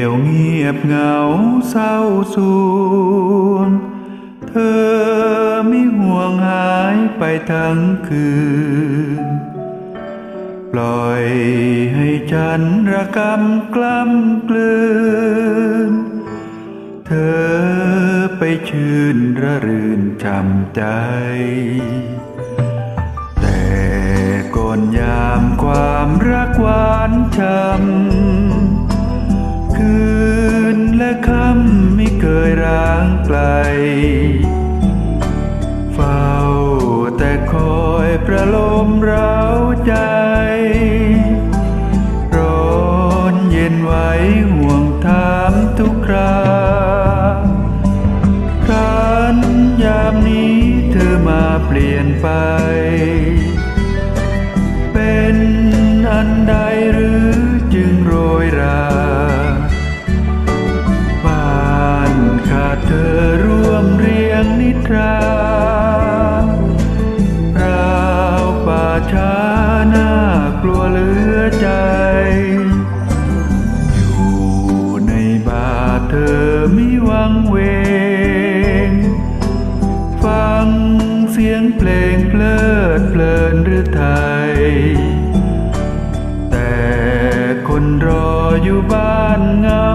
เดียวเงียบเหงาเศร้าสวงเธอไม่ห่วงหายไปทั้งคืน ปล่อยให้ฉันระกำกล้ำกลืน เธอไปชื่นระรื่นจำใจ แต่ก่อนยามความรักหวานช้ำ เคยร้างไกล เฝ้าแต่คอยประโลมเร้าใจ ร้อนเย็นไว้ห่วงถามทุกคราครันยามนี้เธอมาเปลี่ยนไป เป็นอันใดหรือจึงโรยรา ยงนิทราราป่าช้าน่ากลัวเหลือใจ อยู่ในบาทเธอไมิวังเวง ฟังเสียงเพลงเพลิดเพลินหรือไทย แต่คนรออยู่บ้านเงา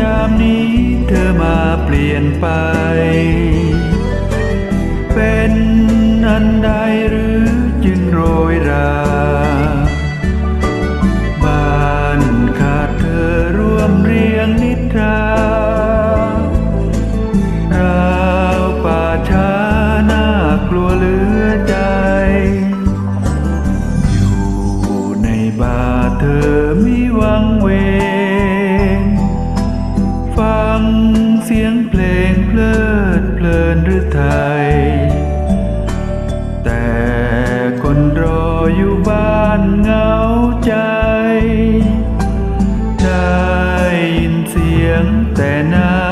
ยามนี้เธอมาเปลี่ยนไป เป็นอันใดหรือจึงโรยราบ้านขาดเธอร่วมเรียงนิทราราวป่าช้านากลัวเหลือใจ อยู่ในบาเธอมีหวัง อยู่บ้านเหงาใจ ได้ยินเสียงแต่นา